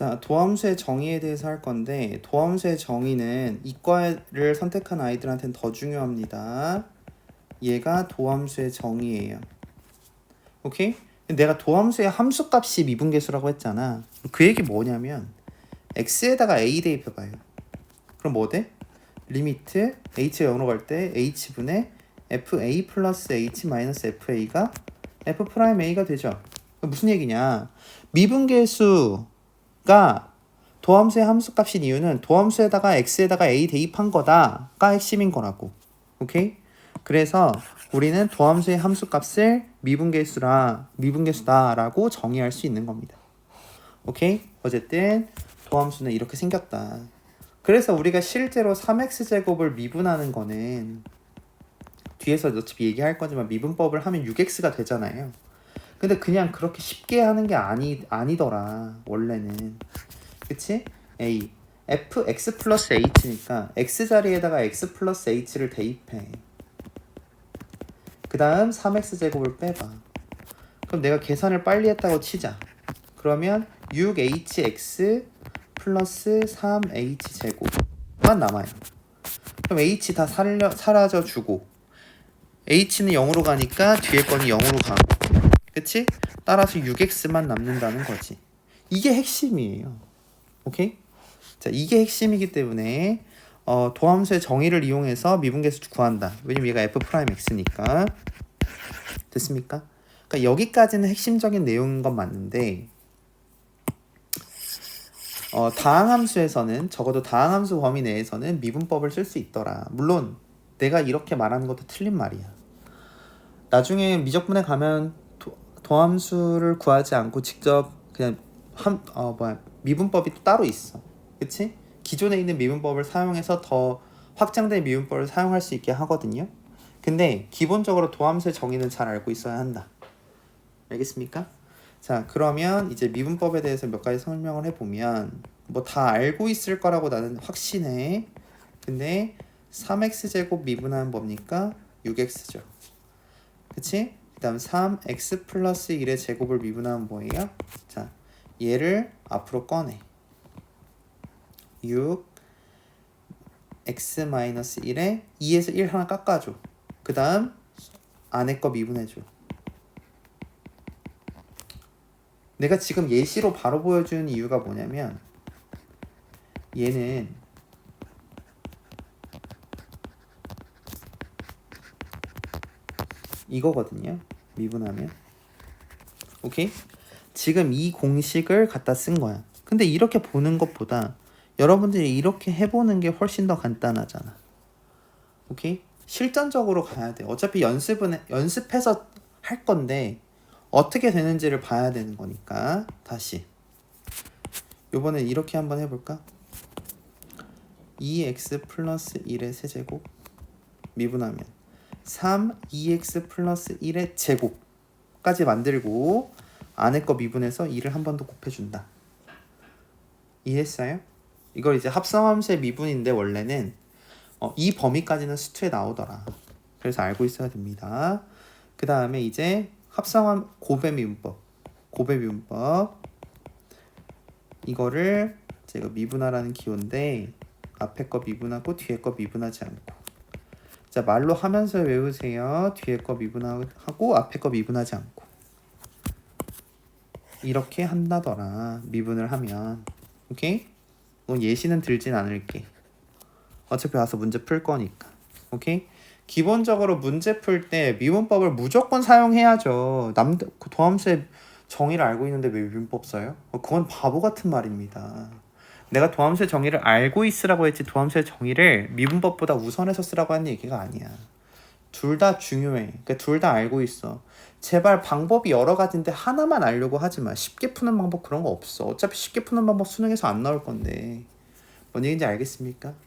자, 도함수의 정의에 대해서 할 건데 도함수의 정의는 이과를 선택한 아이들한테는 더 중요합니다. 얘가 도함수의 정의예요. 오케이? 내가 도함수의 함수값이 미분계수라고 했잖아. 그 얘기 뭐냐면 x에다가 a 대입해 봐요. 그럼 뭐 돼? 리미트 h가 0으로 갈 때 h분의 fa 플러스 h 마이너스 fa가 f 프라임 a가 되죠. 무슨 얘기냐? 미분계수 가 도함수의 함수 값인 이유는 도함수에다가 x에다가 a 대입한 거다가 핵심인 거라고. 오케이? 그래서 우리는 도함수의 함수 값을 미분계수라 미분계수다라고 정의할 수 있는 겁니다. 오케이? 어쨌든 도함수는 이렇게 생겼다. 그래서 우리가 실제로 3x 제곱을 미분하는 거는 뒤에서 어차피 얘기할 거지만 미분법을 하면 6x가 되잖아요. 근데 그냥 그렇게 쉽게 하는 게 아니 아니더라 원래는 그치? a f x 플러스 h니까 x 자리에다가 x 플러스 h를 대입해. 그 다음 3x 제곱을 빼봐. 그럼 내가 계산을 빨리 했다고 치자. 그러면 6hx 플러스 3h 제곱만 남아요. 그럼 h 다 살려, 사라져 주고 h는 0으로 가니까 뒤에 거는 0으로 가고 그치? 따라서 6x만 남는다는 거지. 이게 핵심이에요. 오케이? 자, 이게 핵심이기 때문에 어, 도함수의 정의를 이용해서 미분계수 구한다. 왜냐면 얘가 f 프라임 x니까. 됐습니까? 그러니까 여기까지는 핵심적인 내용인 건 맞는데 어, 다항함수에서는 적어도 다항함수 범위 내에서는 미분법을 쓸 수 있더라. 물론 내가 이렇게 말하는 것도 틀린 말이야. 나중에 미적분에 가면 도, 도함수를 구하지 않고 직접 그냥 함, 어, 뭐야 미분법이 또 따로 있어. 그치? 기존에 있는 미분법을 사용해서 더 확장된 미분법을 사용할 수 있게 하거든요. 근데 기본적으로 도함수의 정의는 잘 알고 있어야 한다. 알겠습니까? 자, 그러면 이제 미분법에 대해서 몇 가지 설명을 해보면 뭐 다 알고 있을 거라고 나는 확신해. 근데 3x 제곱 미분하면 뭡니까? 6x죠. 그치? 그 다음 3x 플러스 1의 제곱을 미분하면 뭐예요? 자, 얘를 앞으로 꺼내. 6 x 마이너스 1에 2에서 1 하나 깎아줘. 그 다음 안에 거 미분해줘. 내가 지금 예시로 바로 보여주는 이유가 뭐냐면 얘는 이거거든요. 미분하면. 오케이? 지금 이 공식을 갖다 쓴 거야. 근데 이렇게 보는 것보다 여러분들이 이렇게 해보는 게 훨씬 더 간단하잖아. 오케이? 실전적으로 가야 돼. 어차피 연습은 연습해서 할 건데 어떻게 되는지를 봐야 되는 거니까 다시 요번에 이렇게 한번 해볼까? 2x 플러스 1의 세제곱 미분하면 3 2x 플러스 1의 제곱까지 만들고 안에 거 미분해서 2를 한 번 더 곱해준다. 이해했어요? 이걸 이제 합성함수의 미분인데 원래는 어, 이 범위까지는 수투에 나오더라. 그래서 알고 있어야 됩니다. 그 다음에 이제 합성함 고배 미분법, 고배 미분법 이거를 제가 미분하라는 기호인데 앞에 거 미분하고 뒤에 거 미분하지 않고 자 말로 하면서 외우세요. 뒤에 거 미분하고 앞에 거 미분하지 않고 이렇게 한다더라 미분을 하면 오케이? 뭐 예시는 들진 않을게. 어차피 와서 문제 풀 거니까. 오케이? 기본적으로 문제 풀 때 미분법을 무조건 사용해야죠. 남그 도함수의 정의를 알고 있는데 왜 미분법 써요? 어, 그건 바보 같은 말입니다. 내가 도함수의 정의를 알고 있으라고 했지 도함수의 정의를 미분법보다 우선해서 쓰라고 하는 얘기가 아니야. 둘 다 중요해. 그러니까 둘 다 알고 있어. 제발 방법이 여러 가지인데 하나만 알려고 하지 마. 쉽게 푸는 방법 그런 거 없어. 어차피 쉽게 푸는 방법 수능에서 안 나올 건데. 뭔 얘기인지 알겠습니까?